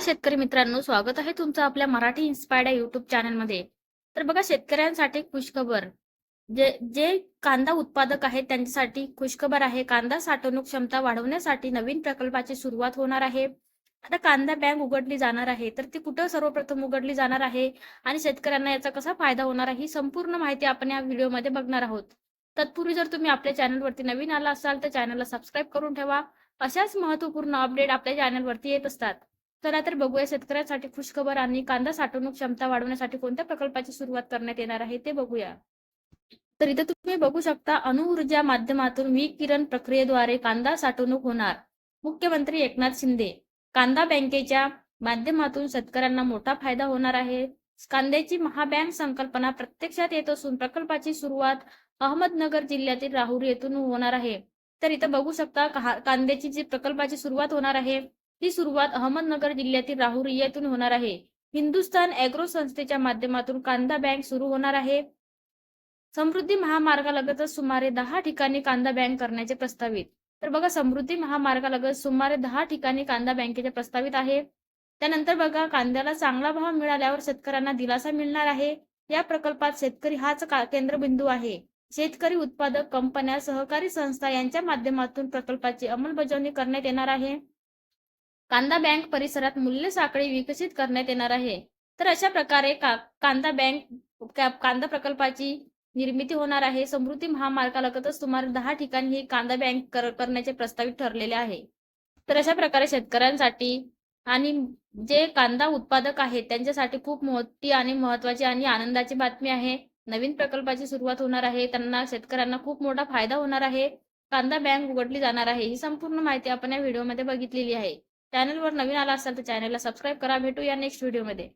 शेतकरी मित्रांनो स्वागत आहे तुमचं आपल्या मराठी इन्स्पायर्ड या युट्यूब चॅनलमध्ये तर बघा शेतकऱ्यांसाठी खुशखबर जे जे कांदा उत्पादक आहेत त्यांच्यासाठी खुशखबर आहे. कांदा साठवणूक क्षमता वाढवण्यासाठी नवीन प्रकल्पाची सुरुवात होणार आहे. आता कांदा बँक उघडली जाणार आहे तर ती कुठं सर्वप्रथम उघडली जाणार आहे आणि शेतकऱ्यांना याचा कसा फायदा होणार आहे ही संपूर्ण माहिती आपण या व्हिडिओमध्ये बघणार आहोत. तत्पूर्वी जर तुम्ही आपल्या चॅनलवरती नवीन आला असाल तर चॅनलला सबस्क्राईब करून ठेवा. अशाच महत्त्वपूर्ण अपडेट आपल्या चॅनलवरती येत असतात. चला तर बघूया शेतकऱ्यांसाठी खुशखबर आणि कांदा साठवणूक क्षमता वाढवण्यासाठी कोणत्या प्रकल्पाची सुरुवात करण्यात येणार आहे ते बघूया. तर इथे तुम्ही बघू शकता अणुऊर्जा माध्यमातून विकिरण प्रक्रियेद्वारे कांदा साठवणूक होणार. मुख्यमंत्री एकनाथ शिंदे कांदा बँकेच्या माध्यमातून शेतकऱ्यांना मोठा फायदा होणार आहे. कांद्याची महाबँक संकल्पना प्रत्यक्षात येत असून प्रकल्पाची सुरुवात अहमदनगर जिल्ह्यातील राहुरी येथून होणार आहे. तर इथं बघू शकता कांद्याची जी प्रकल्पाची सुरुवात होणार आहे ही सुरुवात अहमदनगर जिल्ह्यातील राहुरी येथून होणार आहे. हिंदुस्थान अॅग्रो संस्थेच्या माध्यमातून कांदा बँक सुरू होणार आहे. समृद्धी महामार्गालगतच सुमारे दहा ठिकाणी कांदा बँक करण्याचे प्रस्तावित. तर बघा समृद्धी महामार्गालगत सुमारे दहा ठिकाणी कांदा बँकेचे प्रस्तावित आहे. त्यानंतर बघा कांद्याला चांगला भाव मिळाल्यावर शेतकऱ्यांना दिलासा मिळणार आहे. या प्रकल्पात शेतकरी हाच का- केंद्रबिंदू आहे. शेतकरी उत्पादक कंपन्या सहकारी संस्था यांच्या माध्यमातून प्रकल्पाची अंमलबजावणी करण्यात येणार आहे. कांदा बँक परिसरात मूल्य साखळी विकसित करण्यात येणार आहे. तर अशा प्रकारे का कांदा बँक कांदा प्रकल्पाची निर्मिती होणार आहे. समृद्धी महामार्गालगतच सुमारे दहा ठिकाणी ही कांदा बँक कर- करण्याचे प्रस्तावित ठरलेले आहे. तर अशा प्रकारे शेतकऱ्यांसाठी आणि जे कांदा उत्पादक आहेत त्यांच्यासाठी खूप मोठी आणि महत्वाची आणि आनंदाची बातमी आहे. नवीन प्रकल्पाची सुरुवात होणार आहे. त्यांना शेतकऱ्यांना खूप मोठा फायदा होणार आहे. कांदा बँक उघडली जाणार आहे. ही संपूर्ण माहिती आपण या व्हिडिओमध्ये बघितलेली आहे. चॅनलवर नवीन आला असाल तर चॅनलला सबस्क्राईब करा. भेटूया नेक्स्ट व्हिडिओमध्ये